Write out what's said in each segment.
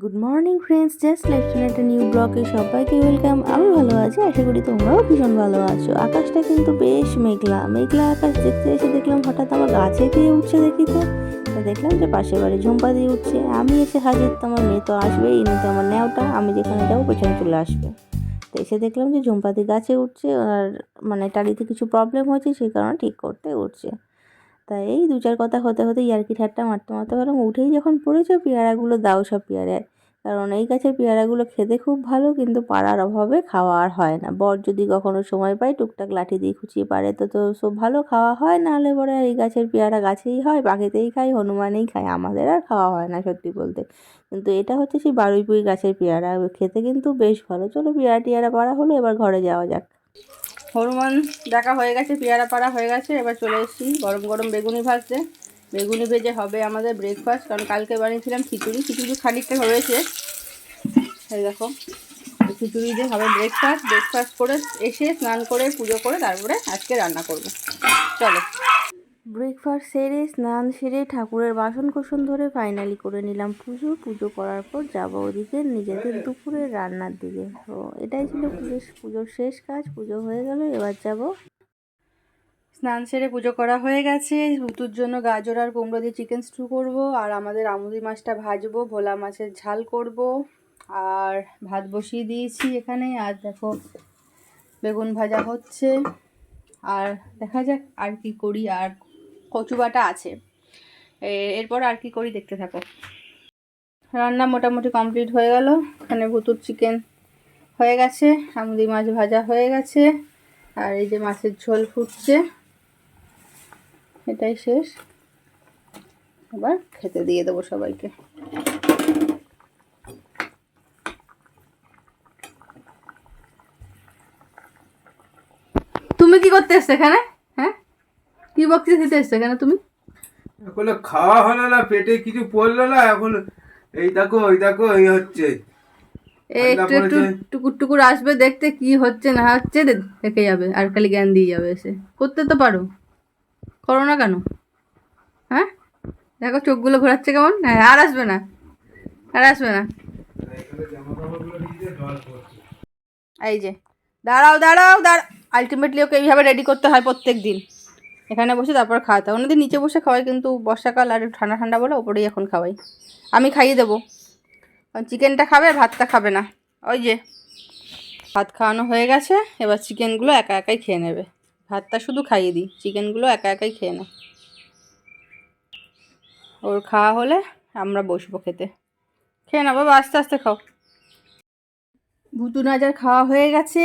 Good morning friends just left একটা new ব্লগে সবাইকে ওয়েলকাম আমি ভালো আছি, আশা করি তোমরাও ভীষণ ভালো আছো। আকাশটা কিন্তু বেশ মেঘলা। মেঘলা আকাশ দেখতে এসে দেখলাম হঠাৎ আমার গাছে দিয়ে উঠছে দেখি তো। দেখলাম যে পাশের বাড়ি ঝুম্পা দিয়ে উঠছে। আমি এসে হাজির, তো আমার মেয়ে তো আসবেই, ইনি তো আমার নেওটা। আমি যেখানে যাব পেছনে চলে আসবে। তো এসে দেখলাম যে ঝুম্পাদি গাছে উঠছে, আর মানে টালিতে কিছু প্রবলেম হয়েছে, সেই কারণে ঠিক করতে উঠছে। তা এই দু চার কথা হতে হতে ইয়ার্কি ঠাট্টা মারতে মারতে ভাবলাম উঠেই যখন পড়েছো পেয়ারাগুলো দাও সব পেয়ারায়। কারণ এই গাছের পেয়ারাগুলো খেতে খুব ভালো কিন্তু পাড়ার অভাবে খাওয়া আর হয় না। বর যদি কখনো সময় পায় টুকটাক লাঠি দিয়ে খুঁচিয়ে পারে তো তো সব ভালো খাওয়া হয় নাহলে পরে এই গাছের পেয়ারা গাছেই হয় পাখিতেই খায়, হনুমানেই খায়। আমাদের আর খাওয়া হয় না সত্যি বলতে। কিন্তু এটা হচ্ছে সেই বারুইপুই গাছের পেয়ারা। খেতে কিন্তু বেশ ভালো। চলো পেয়ারা টিয়ারা পাড়া হলো, এবার ঘরে যাওয়া যাক। হনুমান দেখা হয়ে গেছে পেয়ারা পাড়া হয়ে গেছে, এবার চলে এসেছি গরম গরম বেগুনি ভাজতে। বেগুনি ভেজে হবে আমাদের ব্রেকফাস্ট কারণ কালকে বানিয়েছিলাম খিচুড়ি খিচুড়ি খানিকটা হয়েছে এই দেখো, খিচুড়ি দিয়ে হবে ব্রেকফাস্ট ব্রেকফাস্ট করে এসে স্নান করে পুজো করে তারপরে আজকে রান্না করব। চলো। ব্রেকফাস্ট সেরে, স্নান সেরে, ঠাকুরের বাসন কোসন ধরে ফাইনালি করে নিলাম পুজো। পুজো করার পর যাব ওদিকে নিজেদের দুপুরের রান্নার দিকে। তো এটাই ছিল পুজোর পুজোর শেষ কাজ, পুজো হয়ে গেল, এবার যাব। স্নান সেরে পুজো করা হয়ে গেছে, ঋতুর জন্য গাজর আর কুমড়ো দিয়ে চিকেন স্টু করব, আর আমাদের আমুদি মাছটা ভাজবো, ভোলা মাছের ঝাল করব, আর ভাত বসিয়ে দিয়েছি এখানে, আর দেখো বেগুন ভাজা হচ্ছে, আর দেখা যাক আর কি করি, আর কচু বাটা আছে এরপর আর কি করি দেখতে থাকো। রান্না মোটামুটি কমপ্লিট হয়ে গেল। এখানে ভুতুর চিকেন হয়ে গেছে, আমুদি মাছ ভাজা হয়ে গেছে, আর এই যে মাছের ঝোল ফুটছে। এটাই শেষ। এবার খেতে দিয়ে দেবো সবাইকে। তুমি কি করতে এসছো এখানে? কি বক্তৃতা দিতে এসছো কেন তুমি? এখন খাওয়া হলো না পেটে কিছু পড়ল না এখন এই দেখো এই দেখো এই হচ্ছে। এই একটু একটু টুকুর টুকুর আসবে দেখতে কি হচ্ছে না হচ্ছে দেখে যাবে আর খালি জ্ঞান দিয়ে যাবে এসে। করতে তো পারো। করো না কেন? হ্যাঁ? দেখো চোখগুলো ঘোরাচ্ছে কেমন? হ্যাঁ আর আসবে না। আর আসবে না। এই যে দাঁড়াও দাঁড়াও দাঁড়া আলটিমেটলি ওকে এইভাবে রেডি করতে হয় প্রত্যেক দিন এখানে বসে তারপর খাওয়াতে হয় অন্যদিন নিচে বসে খাওয়াই, কিন্তু বর্ষাকাল আর ঠান্ডা ঠান্ডা বলে ওপরেই এখন খাওয়াই। আমি খাইয়ে দেবো। চিকেনটা খাবে ভাতটা খাবে না। ওই যে, ভাত খাওয়ানো হয়ে গেছে। এবার চিকেনগুলো একা একাই খেয়ে নেবে। ভাতটা শুধু খাইয়ে দিই। চিকেনগুলো একা একাই খেয়ে নেয়। ওর খাওয়া হলে আমরা বসবো খেতে। খেয়ে না বাবা, আস্তে আস্তে খাও। ভুতু নাজার খাওয়া হয়ে গেছে।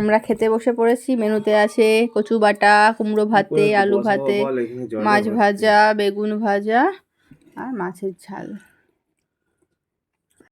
আমরা খেতে বসে পড়েছি। মেনুতে আছে কচু বাটা কুমড়ো ভাতে আলু ভাতে মাছ ভাজা বেগুন ভাজা আর মাছের ঝাল।